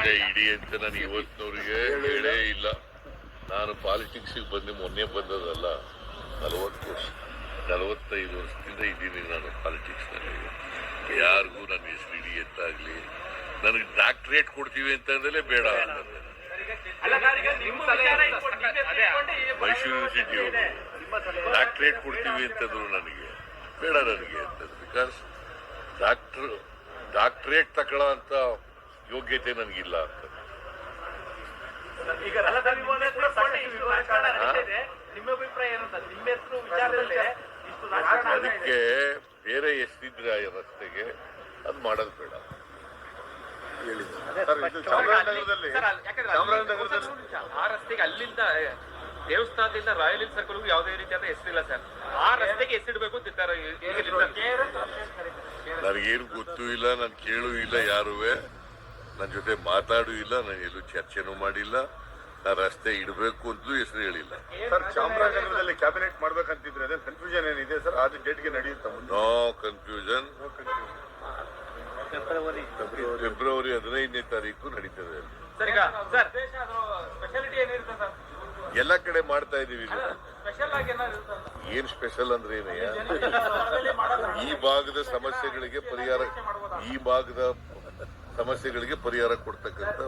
ರಸ್ತೆ ಇಡಿ ಅಂತ ನಾನು ಇವತ್ತಿನವ್ರಿಗೆ ಹೇಳೇ ಇಲ್ಲ. ನಾನು ಪಾಲಿಟಿಕ್ಸಿಗೆ ಬಂದು ಮೊನ್ನೆ ಬಂದದಲ್ಲ ನಲವತ್ತು ವರ್ಷ ನಲವತ್ತೈದು ವರ್ಷದಿಂದ ಇದ್ದೀನಿ ನಾನು ಪಾಲಿಟಿಕ್ಸ್ನಲ್ಲಿ ಯಾರಿಗೂ ನನ್ನ ಹೆಸರು ಇಡಿ ಅಂತಾಗ್ಲಿ ನನಗೆ ಡಾಕ್ಟ್ರೇಟ್ ಕೊಡ್ತೀವಿ ಅಂತಂದಲೇ ಬೇಡ. ಅಂತಂದೆ ಮೈಸೂರು ಯೂನಿವರ್ಸಿಟಿ ಅವರು ಡಾಕ್ಟ್ರೇಟ್ ಕೊಡ್ತೀವಿ ಅಂತಂದ್ರು ನನಗೆ. ಬೇಡ ನನಗೆ ಅಂತಂದ್ರೆ ಬಿಕಾಸ್ ಡಾಕ್ಟರ್ ಡಾಕ್ಟ್ರೇಟ್ ತಗೊಳ್ಳೋ ಅಂತ ಯೋಗ್ಯತೆ ನನಗಿಲ್ಲ ಅಂತ. ಅದಕ್ಕೆ ಬೇರೆ ಎಷ್ಟಿದ್ರೆ ಆ ರಸ್ತೆಗೆ ಅದು ಮಾಡೋದು ಬೇಡ. ಸರ್ ಚಾಮರಾಜನಗರದಲ್ಲಿ ಸರ್, ಯಾಕಂದ್ರೆ ಚಾಮರಾಜನಗರದಲ್ಲಿ ಆ ರಸ್ತೆಗೆ ಅಲ್ಲಿಂದ ದೇವಸ್ಥಾನದಿಂದ ರಾಯಲ್ ಇನ್ ಸರ್ಕಲ್ ಯಾವುದೇ ರೀತಿಯಾದ ಹೆಸರಿಲ್ಲ ಸರ್. ಆ ರಸ್ತೆಗೆ ಹೆಸರಿಡಬೇಕು ಅಂತ ಇದ್ದಾರೆ ಈ- ಈಗಿನ ಸರ್. ನನಗೇನು ಗೊತ್ತೂ ಇಲ್ಲ ನಾನು ಕೇಳೂ ಇಲ್ಲ ಯಾರುವೆ. ನನ್ನ ಜೊತೆ ಮಾತಾಡೂ ಇಲ್ಲ ನಾನು ಎಲ್ಲೂ ಚರ್ಚೆನೂ ಮಾಡಿಲ್ಲ ನಾ ರಸ್ತೆ ಇಡಬೇಕು ಅಂತಲೂ ಹೆಸರು ಹೇಳಿಲ್ಲ. ಸರ್ ಚಾಮರಾಜನಗರದಲ್ಲಿ ಕ್ಯಾಬಿನೆಟ್ ಮಾಡ್ಬೇಕಂತಿದ್ರೆ ಅದೇ ಕನ್ಫ್ಯೂಷನ್ ಏನಿದೆ ಸರ್? ಅದು ಡೇಟ್ಗೆ ನಡೆಯುತ್ತಾ ನೋ ಕನ್ಫ್ಯೂಷನ್ ಫೆಬ್ರವರಿ ಹದಿನೈದನೇ ತಾರೀಕು ನಡೀತದೆ ಸರ್ ಈಗ ಸರ್ ಸ್ಪೆಷಾಲಿಟಿ ಏನಿರುತ್ತೆ ಸರ್? ಎಲ್ಲ ಕಡೆ ಮಾಡ್ತಾ ಇದೀವಿ? ಏನ್ ಸ್ಪೆಷಲ್ ಅಂದ್ರೆ ಏನಯ್ಯ ಈ ಭಾಗದ ಸಮಸ್ಯೆಗಳಿಗೆ ಪರಿಹಾರ ಈ ಭಾಗದ ಸಮಸ್ಯೆಗಳಿಗೆ ಪರಿಹಾರ ಕೊಡ್ತಕ್ಕಂಥ